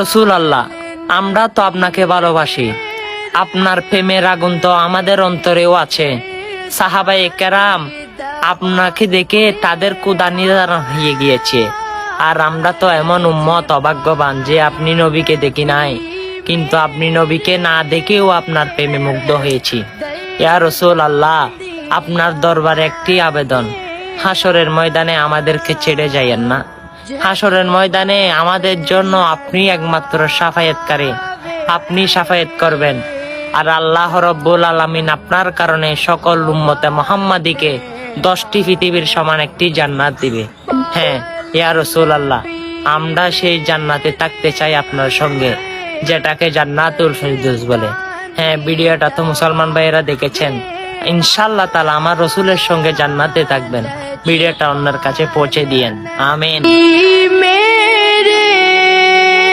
রসুল আল্লাহ আমরা তো আপনাকে ভালোবাসি। আপনার প্রেমের আগুন তো আমাদের অন্তরেও আছে। সাহাবাই কেরাম আপনাকে দেখে তাদের কুদা নিদারণ হয়ে গিয়েছে। আর আমরা তো এমন উম্মত অভাগ্যবান যে আপনি নবীকে দেখি নাই। কিন্তু আপনি নবীকে না দেখেও আপনার প্রেমে মুগ্ধ হয়েছি। ইয়া রসুল আল্লাহ আপনার দরবারে একটি আবেদন হাসরের ময়দানে আমাদেরকে ছেড়ে যাইয়েন না। হাসরের ময়দানে আমাদের জন্য আপনি একমাত্র সাফায়াতকারী। আপনি সাফায়াত করবেন। আর আল্লাহ রব্বুল আলামিন আপনার কারণে সকল উম্মতে মোহাম্মদীকে দশটি পৃথিবীর সমান একটি জান্নাত দিবে। হ্যাঁ ইয়া রসুল আল্লাহ আমরা সেই জান্নাতে থাকতে চাই আপনার সঙ্গে, যেটাকে জান্নাতুল ফেরদৌস বলে। হ্যাঁ ভিডিওটা তো মুসলমান ভাইয়েরা দেখেছেন। ইনশাল্লাহ তালা আমার রসুলের সঙ্গে জান্নাতে থাকবেন। ভিডিওটা অন্যের কাছে পৌঁছে দিয়েন। আমিন।